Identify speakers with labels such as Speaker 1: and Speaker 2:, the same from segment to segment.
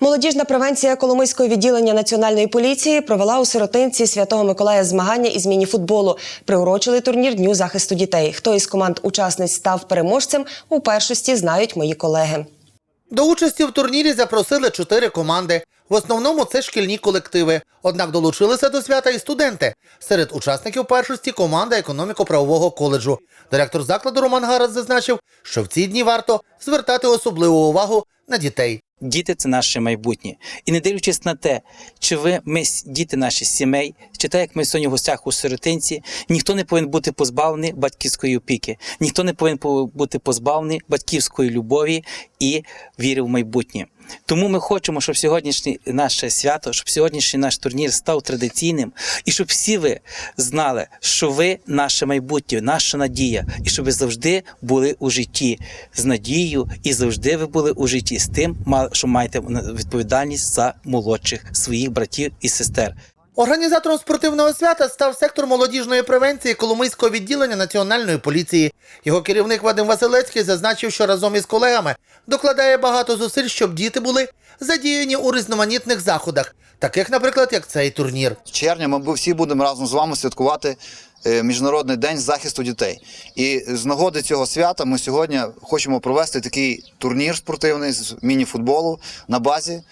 Speaker 1: Молодіжна превенція Коломийського відділення національної поліції провела у сиротинці Святого Миколая змагання із міні-футболу. Приурочили турнір Дню захисту дітей. Хто із команд учасниць став переможцем у першості, знають мої колеги.
Speaker 2: До участі в турнірі запросили чотири команди. В основному це шкільні колективи. Однак долучилися до свята і студенти. Серед учасників першості команда економіко-правового коледжу. Директор закладу Роман Гарас зазначив, що в ці дні варто звертати особливу увагу на дітей.
Speaker 3: Діти це наше майбутнє. І не дивлячись на те, чи ви ми діти наші сімей, чи те, як ми сьогодні в гостях у сиротинці, ніхто не повинен бути позбавлений батьківської опіки, ніхто не повинен бути позбавлений батьківської любові і віри в майбутнє. Тому ми хочемо, щоб сьогоднішнє наше свято, щоб сьогоднішній наш турнір став традиційним, і щоб всі ви знали, що ви наше майбутнє, наша надія, і щоб ви завжди були у житті з надією, і завжди ви були у житті з тим, що маєте відповідальність за молодших своїх братів і сестер.
Speaker 2: Організатором спортивного свята став сектор молодіжної превенції Коломийського відділення національної поліції. Його керівник Вадим Василецький зазначив, що разом із колегами докладає багато зусиль, щоб діти були задіяні у різноманітних заходах, таких, наприклад, як цей турнір.
Speaker 4: В червні ми всі будемо разом з вами святкувати е, Міжнародний день захисту дітей. І з нагоди цього свята ми сьогодні хочемо провести такий турнір спортивний з міні-футболу на базі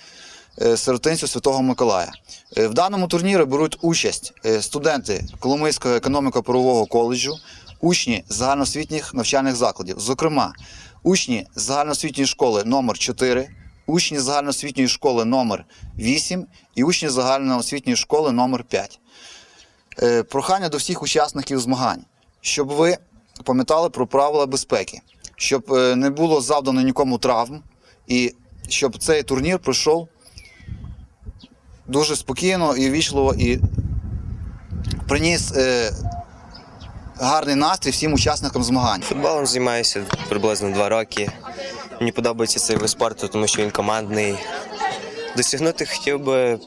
Speaker 4: сиротинцю Святого Миколая. Е, В даному турнірі беруть участь е, студенти Коломийського економіко-правового коледжу, учні загальноосвітніх навчальних закладів, зокрема, учні загальноосвітньої школи номер 4 учні загальноосвітньої школи номер 8 і учні загальноосвітньої школи номер 5. Е, Прохання до всіх учасників змагань, щоб ви пам'ятали про правила безпеки, щоб е, не було завдано нікому травм, і щоб цей турнір пройшов дуже спокійно і ввічливо і приніс е, гарний настрій всім учасникам змагань.
Speaker 5: Футболом займаюся приблизно два роки. Мені подобається цей вид спорту, тому що він командний. Досягнути хотів би,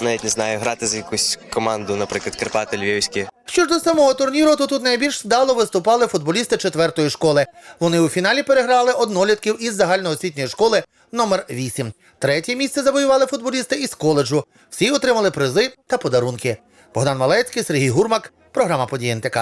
Speaker 5: навіть не знаю, грати за якусь команду, наприклад, Карпати Львівські.
Speaker 2: Що ж до самого турніру, то тут найбільш вдало виступали футболісти четвертої школи. Вони у фіналі переграли однолітків із загальноосвітньої школи номер 8. Третє місце завоювали футболісти із коледжу. Всі отримали призи та подарунки. Богдан Малецький, Сергій Гурмак, програма «Події НТК».